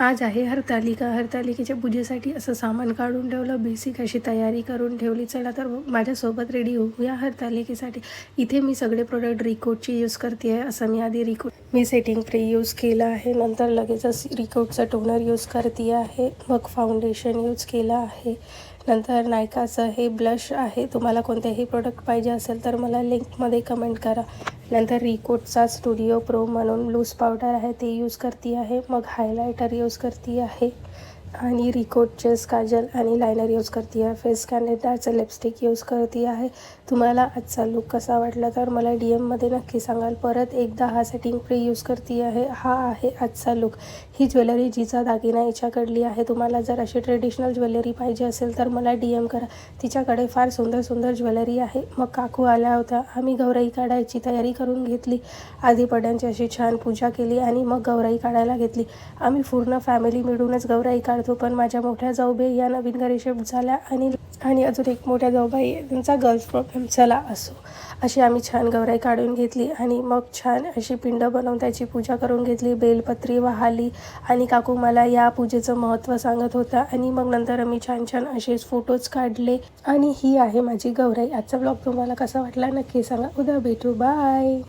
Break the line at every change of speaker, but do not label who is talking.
आज आहे हरतालिका. हरतालिकेच्या पूजेसाठी असं सामान काढून ठेवलं बेसिक अशी तयारी करून ठेवली. चला तर माझ्यासोबत रेडी होऊया हरतालिकेसाठी. इथे मी सगळे प्रोडक्ट रिकोटची यूज करते आहे असं मी आधी रिकोट मी सेटिंग फ्री यूज केला आहे. नंतर लगेचच रिकोटचा टोनर यूज करते आहे मग फाउंडेशन यूज केलं आहे. नंतर नायकाचं हे ब्लश आहे तुम्हाला कोणतेही प्रोडक्ट पाहिजे असेल तर मला लिंकमध्ये कमेंट करा. नंतर रिकोटचा स्टुडिओ प्रो म्हणून लूज पावडर आहे ते यूज करते आहे मग हायलायटर यूज करते आहे आणि रिकोटचेच काजल आणि लायनर यूज करते आहे. फेस कॅनेडाचं लिपस्टिक यूज करते आहे. तुम्हाला आजचा लुक कसा वाटला तर मला डी एममध्ये नक्की सांगाल. परत एकदा हा सेटिंग फ्री यूज करते आहे. हा आहे आजचा लुक ही ज्वेलरी जिचा दागिना हिच्याकडली आहे. तुम्हाला जर अशी ट्रेडिशनल ज्वेलरी पाहिजे असेल तर मला डी एम करा. तिच्याकडे फार सुंदर सुंदर ज्वेलरी आहे. मग काकू आल्या होत्या. आम्ही गौराई काढायची तयारी करून घेतली. आधी पड्यांची अशी छान पूजा केली आणि मग गौराई काढायला घेतली. आम्ही पूर्ण फॅमिली मिळूनच गौराई काढतो पण माझ्या मोठ्या जाऊबाई या नवीन घरी शिफ्ट झाल्या आणि आणि अजून एक मोठ्या जाऊबाई त्यांचा गर्ल्स प्रॉब्लेम चला असो. अशी आम्ही छान गवराई काढून घेतली आणि मग छान अशी पिंड बनवून त्याची पूजा करून घेतली बेलपत्री वाहली आणि काकू मला या पूजेचं महत्त्व सांगत होता आणि मग नंतर आम्ही छान छान असेच फोटोज काढले आणि ही आहे माझी गौराई. आजचा ब्लॉग तुम्हाला कसा वाटला नक्की सांगा. उद्या भेटू. बाय